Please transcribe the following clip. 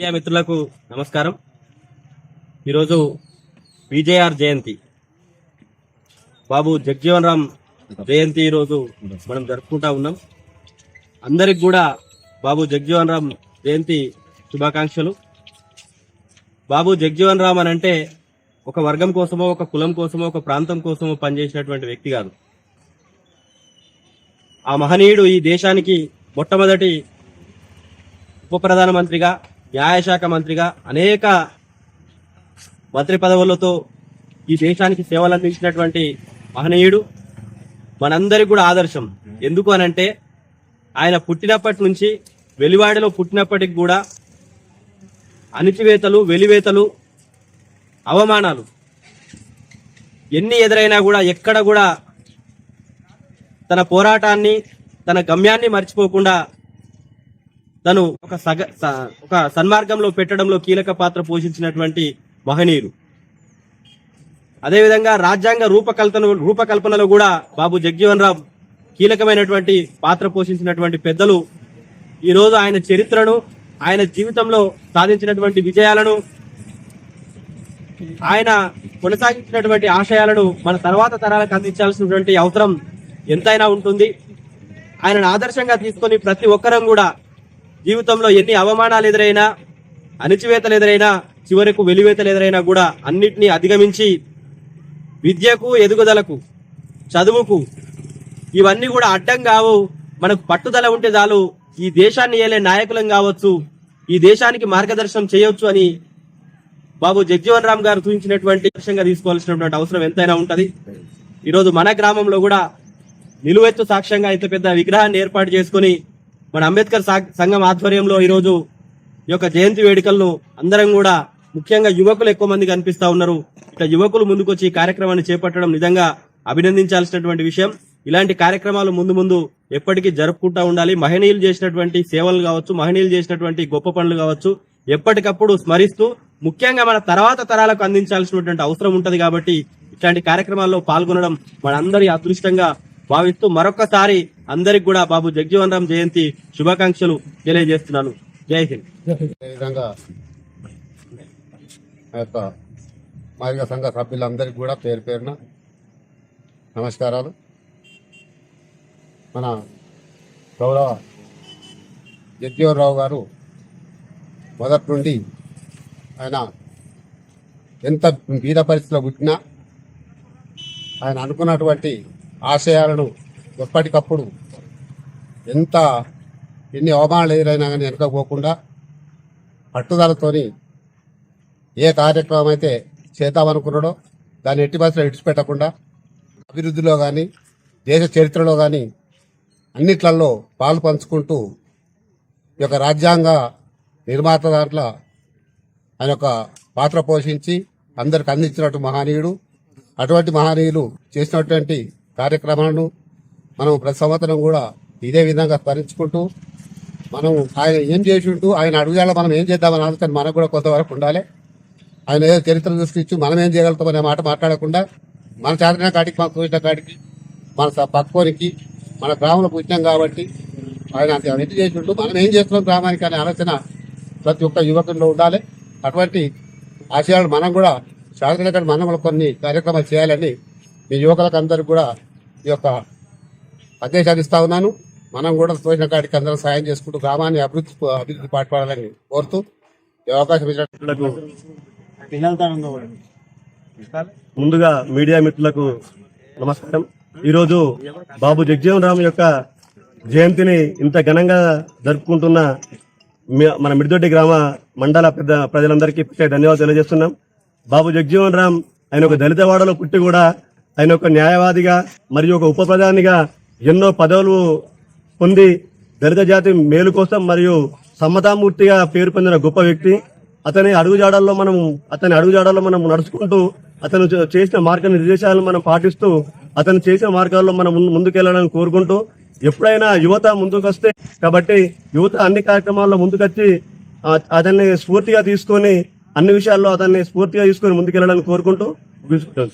Media మిత్రులకు నమస్కారం. ఈరోజు విజేఆర్ జయంతి. బాబు జగ్జీవన్ రామ్ జయంతి ఈరోజు మనం జరుపుకుంటా ఉన్నాం. అందరికి కూడా బాబు జగ్జీవన్ రామ్ జయంతి శుభాకాంక్షలు. బాబు జగ్జీవన్ రామ్ అని అంటే ఒక వర్గం కోసమో ఒక కులం కోసమో ఒక ప్రాంతం కోసమో పనిచేసినటువంటి వ్యక్తి కాదు. ఆ మహనీయుడు ఈ దేశానికి మొట్టమొదటి ఉప ప్రధానమంత్రిగా న్యాయశాఖ మంత్రిగా అనేక మంత్రి పదవులతో ఈ దేశానికి సేవలు అందించినటువంటి మహనీయుడు మనందరికి కూడా ఆదర్శం. ఎందుకు అనంటే ఆయన పుట్టినప్పటి నుంచి వెలివాడలో పుట్టినప్పటికి కూడా అణిచివేతలు వెలివేతలు అవమానాలు ఎన్ని ఎదురైనా కూడా ఎక్కడ కూడా తన పోరాటాన్ని తన గమ్యాన్ని మర్చిపోకుండా తను ఒక సగ ఒక సన్మార్గంలో పెట్టడంలో కీలక పాత్ర పోషించినటువంటి మహనీయులు అదేవిధంగా రాజ్యాంగ రూపకల్పన రూపకల్పనలో కూడా బాబు జగ్జీవన్ రామ్ కీలకమైనటువంటి పాత్ర పోషించినటువంటి పెద్దలు. ఈ రోజు ఆయన చరిత్రను ఆయన జీవితంలో సాధించినటువంటి విజయాలను ఆయన కొనసాగించినటువంటి ఆశయాలను మన తర్వాత తరాలకు అందించాల్సినటువంటి అవసరం ఎంతైనా ఉంటుంది. ఆయనను ఆదర్శంగా తీసుకొని ప్రతి ఒక్కరం కూడా జీవితంలో ఎన్ని అవమానాలు ఎదురైనా అణిచివేతలు ఎదురైనా చివరకు వెలివేతలు ఎదురైనా కూడా అన్నిటినీ అధిగమించి విద్యకు ఎదుగుదలకు చదువుకు ఇవన్నీ కూడా అడ్డం కావు. మనకు పట్టుదల ఉంటే చాలు. ఈ దేశాన్ని ఏలే నాయకులం కావచ్చు ఈ దేశానికి మార్గదర్శనం చేయొచ్చు అని బాబు జగ్జీవన్ రామ్ గారు సూచించినటువంటి లక్ష్యంగా తీసుకోవాల్సినటువంటి అవసరం ఎంతైనా ఉంటుంది. ఈరోజు మన గ్రామంలో కూడా నిలువెత్తు సాక్ష్యంగా ఇంత పెద్ద విగ్రహాన్ని ఏర్పాటు చేసుకుని మన అంబేద్కర్ సా- సంఘం ఆధ్వర్యంలో ఈరోజు ఈ యొక్క జయంతి వేడుకలను అందరం కూడా ముఖ్యంగా యువకులు ఎక్కువ మంది కనిపిస్తా ఉన్నారు. ఇట్లా యువకులు ముందుకొచ్చి ఈ కార్యక్రమాన్ని చేపట్టడం నిజంగా అభినందించాల్సినటువంటి విషయం. ఇలాంటి కార్యక్రమాలు ముందు ముందు ఎప్పటికీ జరుపుకుంటా ఉండాలి. మహనీయులు చేసినటువంటి సేవలు కావచ్చు మహనీయులు చేసినటువంటి గొప్ప పనులు కావచ్చు ఎప్పటికప్పుడు స్మరిస్తూ ముఖ్యంగా మన తర్వాత తరాలకు అందించాల్సినటువంటి అవసరం ఉంటది కాబట్టి ఇట్లాంటి కార్యక్రమాల్లో పాల్గొనడం మనందరి అదృష్టంగా భావిస్తూ మరొకసారి అందరికి కూడా బాబు జగ్జీవన్ రామ్ జయంతి శుభాకాంక్షలు తెలియజేస్తున్నాను. జై హింద్. అదేవిధంగా ఆ యొక్క మాదిగ సంఘ సభ్యులందరికీ కూడా పేరు పేరున నమస్కారాలు. మన గౌరవ జగ్జీవనరావు గారు మొదటి నుండి ఆయన ఎంత బీద పరిస్థితిలో పుట్టినా ఆయన అనుకున్నటువంటి ఆశయాలను ఎప్పటికప్పుడు ఎంత ఎన్ని అవమానాలు ఎదురైనా కానీ వెనుకపోకుండా పట్టుదలతోని ఏ కార్యక్రమం అయితే చేద్దామనుకున్నాడో దాన్ని ఎట్టి మాత్రం విడిచిపెట్టకుండా అభివృద్ధిలో కానీ దేశ చరిత్రలో కానీ అన్నిట్లలో పాలు పంచుకుంటూ ఈ యొక్క రాజ్యాంగ నిర్మాత దాంట్లో ఆయన యొక్క పాత్ర పోషించి అందరికి అందించినట్టు మహనీయుడు. అటువంటి మహనీయులు చేసినటువంటి కార్యక్రమాలను మనం ప్రతి సంవత్సరం కూడా ఇదే విధంగా స్మరించుకుంటూ మనం ఆయన ఏం చేసింటూ ఆయన అడుగుజాల మనం ఏం చేద్దామని ఆలోచన మనకు కూడా కొంతవరకు ఉండాలి. ఆయన ఏదో చరిత్ర దృష్టించి మనం ఏం చేయగలుగుతాం అనే మాట మాట్లాడకుండా మన చేతన కాడికి మన చూసిన కాడికి మన స- పక్కోనికి మన గ్రామంలో పుట్టినాం కాబట్టి ఆయన అంత ఎన్ని చేసి మనం ఏం చేస్తున్నాం గ్రామానికి అనే ఆలోచన ప్రతి ఒక్క యువకుల్లో ఉండాలి. అటువంటి ఆశయాలు మనం కూడా శాస్త్రీయ మనం కొన్ని కార్యక్రమాలు చేయాలని మీ యువకులకు అందరికి కూడా ఈ యొక్క ఆదేశాలు ఇస్తా ఉన్నాను. మనం కూడా తోచిన కాడికి అందరం సాయం చేసుకుంటూ గ్రామాన్ని అభివృద్ధి అభివృద్ధి పాటుపడాలని కోరుతూ ఈ అవకాశం ఇచ్చిన మిత్రులకు ముందుగా మీడియా మిత్రులకు నమస్కారం. ఈరోజు బాబు జగ్జీవన్ రామ్ యొక్క జయంతిని ఇంత ఘనంగా జరుపుకుంటున్న మన మిడిదొడ్డి గ్రామ మండల పెద్ద ప్రజలందరికీ ప్రత్యేక ధన్యవాదాలు తెలియజేస్తున్నాం. బాబు జగ్జీవన్ రామ్ ఆయన ఒక దళిత వాడలో పుట్టి కూడా ఆయన ఒక న్యాయవాదిగా మరియు ఒక ఉప ప్రధానిగా ఎన్నో పదవులు పొంది దళిత జాతి మేలు కోసం మరియు సమతామూర్తిగా పేరు పొందిన గొప్ప వ్యక్తి. అతని అడుగుజాడల్లో మనం అతని అడుగుజాడల్లో మనం నడుచుకుంటూ అతను చేసిన మార్గ నిర్దేశాలను మనం పాటిస్తూ అతను చేసిన మార్గాల్లో మనం ముందు- ముందుకెళ్ళాలని కోరుకుంటూ ఎప్పుడైనా యువత ముందుకు వస్తే కాబట్టి యువత అన్ని కార్యక్రమాల్లో ముందుకొచ్చి అతన్ని స్ఫూర్తిగా తీసుకొని అన్ని విషయాల్లో అతన్ని స్ఫూర్తిగా తీసుకొని ముందుకెళ్ళాలని కోరుకుంటూ ముగించుకుంటాను